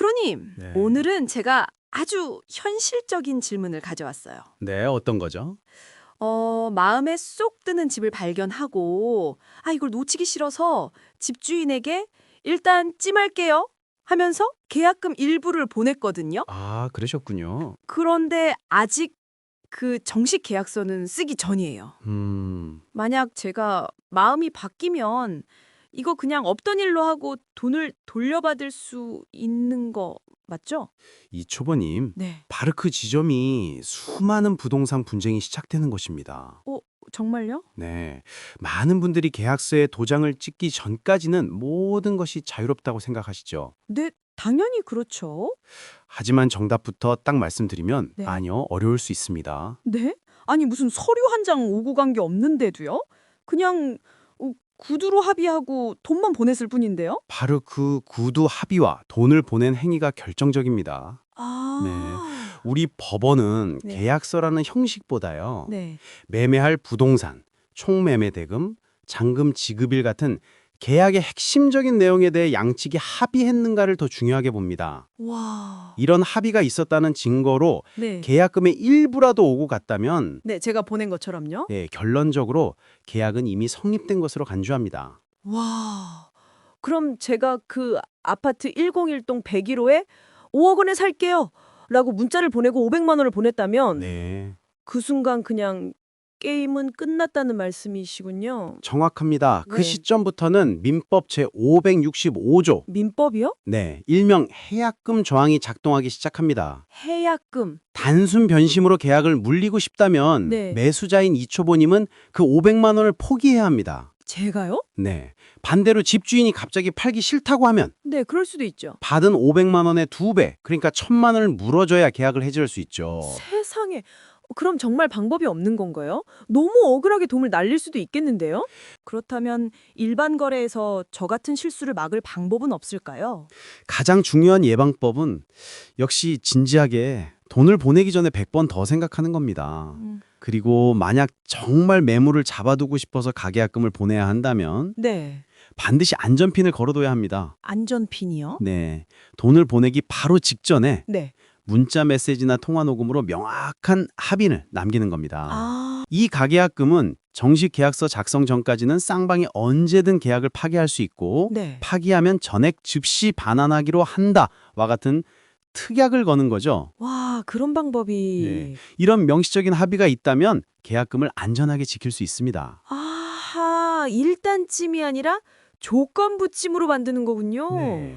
프로님, 네. 오늘은 제가 아주 현실적인 질문을 가져왔어요. 네, 어떤 거죠? 어, 마음에 쏙 드는 집을 발견하고, 아, 이걸 놓치기 싫어서 집주인에게 일단 찜할게요 하면서 계약금 일부를 보냈거든요. 아, 그러셨군요. 그런데 아직 그 정식 계약서는 쓰기 전이에요. 음, 만약 제가 마음이 바뀌면 이거 그냥 없던 일로 하고 돈을 돌려받을 수 있는 거 맞죠? 이 초보님, 네. 바로 그 지점이 수많은 부동산 분쟁이 시작되는 것입니다. 정말요? 네, 많은 분들이 계약서에 도장을 찍기 전까지는 모든 것이 자유롭다고 생각하시죠. 네, 당연히 그렇죠. 하지만 정답부터 딱 말씀드리면 네. 아니요, 어려울 수 있습니다. 네? 아니 무슨 서류 한 장 오고 간 게 없는데도요? 그냥 어, 구두로 합의하고 돈만 보냈을 뿐인데요? 바로 그 구두 합의와 돈을 보낸 행위가 결정적입니다. 아. 우리 법원은 네. 계약서라는 형식보다요. 네. 매매할 부동산, 총매매 대금, 잔금 지급일 같은 계약의 핵심적인 내용에 대해 양측이 합의했는가를 더 중요하게 봅니다. 와. 이런 합의가 있었다는 증거로 네. 계약금의 일부라도 오고 갔다면 네, 제가 보낸 것처럼요? 네, 결론적으로 계약은 이미 성립된 것으로 간주합니다. 와. 그럼 제가 그 아파트 101동 101호에 5억 원에 살게요. 라고 문자를 보내고 500만 원을 보냈다면 네, 그 순간 그냥 게임은 끝났다는 말씀이시군요. 정확합니다. 그 네. 시점부터는 민법 제565조, 민법이요? 네, 일명 해약금 조항이 작동하기 시작합니다. 해약금. 단순 변심으로 계약을 물리고 싶다면 네. 매수자인 이초보님은 그 500만 원을 포기해야 합니다. 제가요? 네. 반대로 집주인이 갑자기 팔기 싫다고 하면 네, 그럴 수도 있죠. 받은 500만 원의 두 배, 그러니까 1000만 원을 물어줘야 계약을 해줄 수 있죠. 세상에. 그럼 정말 방법이 없는 건가요? 너무 억울하게 돈을 날릴 수도 있겠는데요? 그렇다면 일반 거래에서 저 같은 실수를 막을 방법은 없을까요? 가장 중요한 예방법은 역시 진지하게 돈을 보내기 전에 100번 더 생각하는 겁니다. 음, 그리고 만약 정말 매물을 잡아두고 싶어서 가계약금을 보내야 한다면 네. 반드시 안전핀을 걸어둬야 합니다. 안전핀이요? 네. 돈을 보내기 바로 직전에 네. 문자 메시지나 통화 녹음으로 명확한 합의를 남기는 겁니다. 아, 이 가계약금은 정식 계약서 작성 전까지는 쌍방이 언제든 계약을 파기할 수 있고 네. 파기하면 전액 즉시 반환하기로 한다와 같은 특약을 거는 거죠. 와, 그런 방법이. 네. 이런 명시적인 합의가 있다면 계약금을 안전하게 지킬 수 있습니다. 아하, 일단찜이 아니라 조건부찜으로 만드는 거군요. 네.